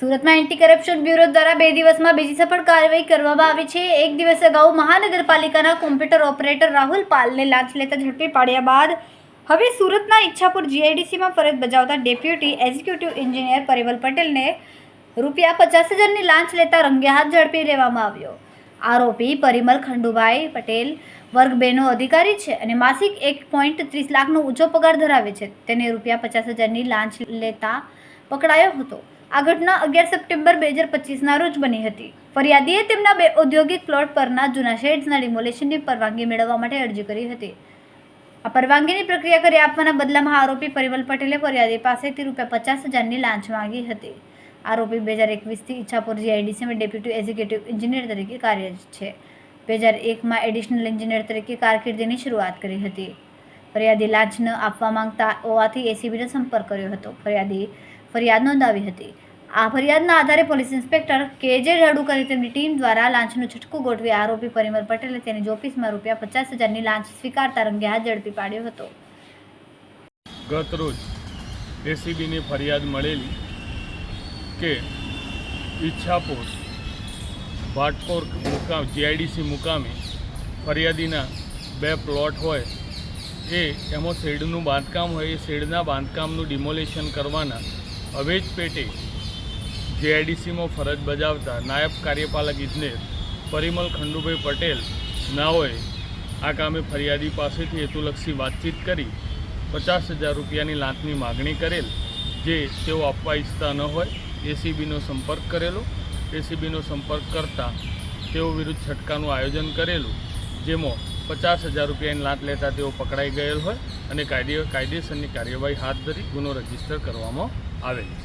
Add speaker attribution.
Speaker 1: સુરતમાં anti corruption bureau દ્વારા બે દિવસમાં બીજી સફળ કાર્યવાહી કરવામાં આવી છે. એક દિવસ અગાઉ મહાનગરપાલિકાના કોમ્પ્યુટર ઓપરેટર રાહુલ પાલને લાંચ લેતા ઝડપી પાડ્યા બાદ હવે સુરતના ઈચ્છાપુર જીઆઈડીસીમાં ફરજ બજાવતા ડેપ્યુટી એક્ઝિક્યુટિવ એન્જિનિયર પરિવલ પટેલને રૂપિયા પચાસ હજારની લાંચ લેતા રંગે હાથ ઝડપી લેવામાં આવ્યો. આરોપી પરિમલ ખંડુભાઈ પટેલ વર્ગ બેનો અધિકારી છે અને માસિક એક પોઈન્ટ ત્રીસ લાખનો ઊંચો પગાર ધરાવે છે. તેને રૂપિયા પચાસ હજારની લાંચ લેતા પકડાયો હતો. આ ઘટના અગિયાર સપ્ટેમ્બર બે હજાર પચીસના રોજ બની હતી. ફરિયાદીએ તેમના બે ઔદ્યોગિક પ્લોટ પરના જૂના શેડ્સના ડિમોલેશનની પરવાનગી મેળવવા માટે અરજી કરી હતી. આ પરવાનગીની પ્રક્રિયા કરી આપવાના બદલામાં આરોપી પરિમલ પટેલે ફરિયાદી પાસેથી રૂપિયા પચાસ હજારની લાંચ માંગી હતી. આરોપી બે હજાર એકવીસથી ઈચ્છાપુર જીઆઈડીસીમાં ડેપ્યુટી એક્ઝિક્યુટિવ એન્જિનિયર તરીકે કાર્યરત છે. બે હજાર એકમાં એડિશનલ એન્જિનિયર તરીકે કારકિર્દીની શરૂઆત કરી હતી. ફરિયાદી લાંચ ન આપવા માંગતા હોવાથી એસીબીનો સંપર્ક કર્યો હતો. ફરિયાદી ફરિયાદ નોંધાવી હતી. આ ફરિયાદના આધારે પોલીસ ઇન્સ્પેક્ટર કે જે અને તેમની ટીમ દ્વારા લાંચનું છટકું ગોઠવી આરોપી પરિમલ પટેલે તેની ઓફિસમાં રૂપિયા પચાસ હજારની લાંચ સ્વીકારતા રંગે હાથ ઝડપી પાડ્યો હતો.
Speaker 2: ગત રોજ એસીબીની ફરિયાદ મળેલી કે ઈચ્છાપોર ભાટપોર મુકામ, જીઆઈડીસી મુકામે ફરિયાદીના બે પ્લોટ હોય, એ એમાં શેડનું બાંધકામ હોય, એ શેડના બાંધકામનું ડિમોલેશન કરવાના અવેજ પેટે જીઆઈડીસીમાં ફરજ બજાવતા નાયબ કાર્યપાલક ઇજનેર પરિમલ ખંડુભાઈ પટેલ નાઓએ આ કામે ફરિયાદી પાસેથી હેતુલક્ષી વાતચીત કરી પચાસ હજાર રૂપિયાની લાંચની માગણી કરેલ, જે તેઓ આપવા ઈચ્છતા ન હોય, એસીબીનો સંપર્ક કરેલો. એસીબીનો સંપર્ક કરતાં તેઓ વિરુદ્ધ છટકાનું આયોજન કરેલું, જેમાં પચાસ હજાર રૂપિયાની લાંચ લેતા તેઓ પકડાઈ ગયેલ હોય અને કાયદે કાયદેસરની કાર્યવાહી હાથ ધરી ગુનો રજિસ્ટર કરવામાં આવેલ છે.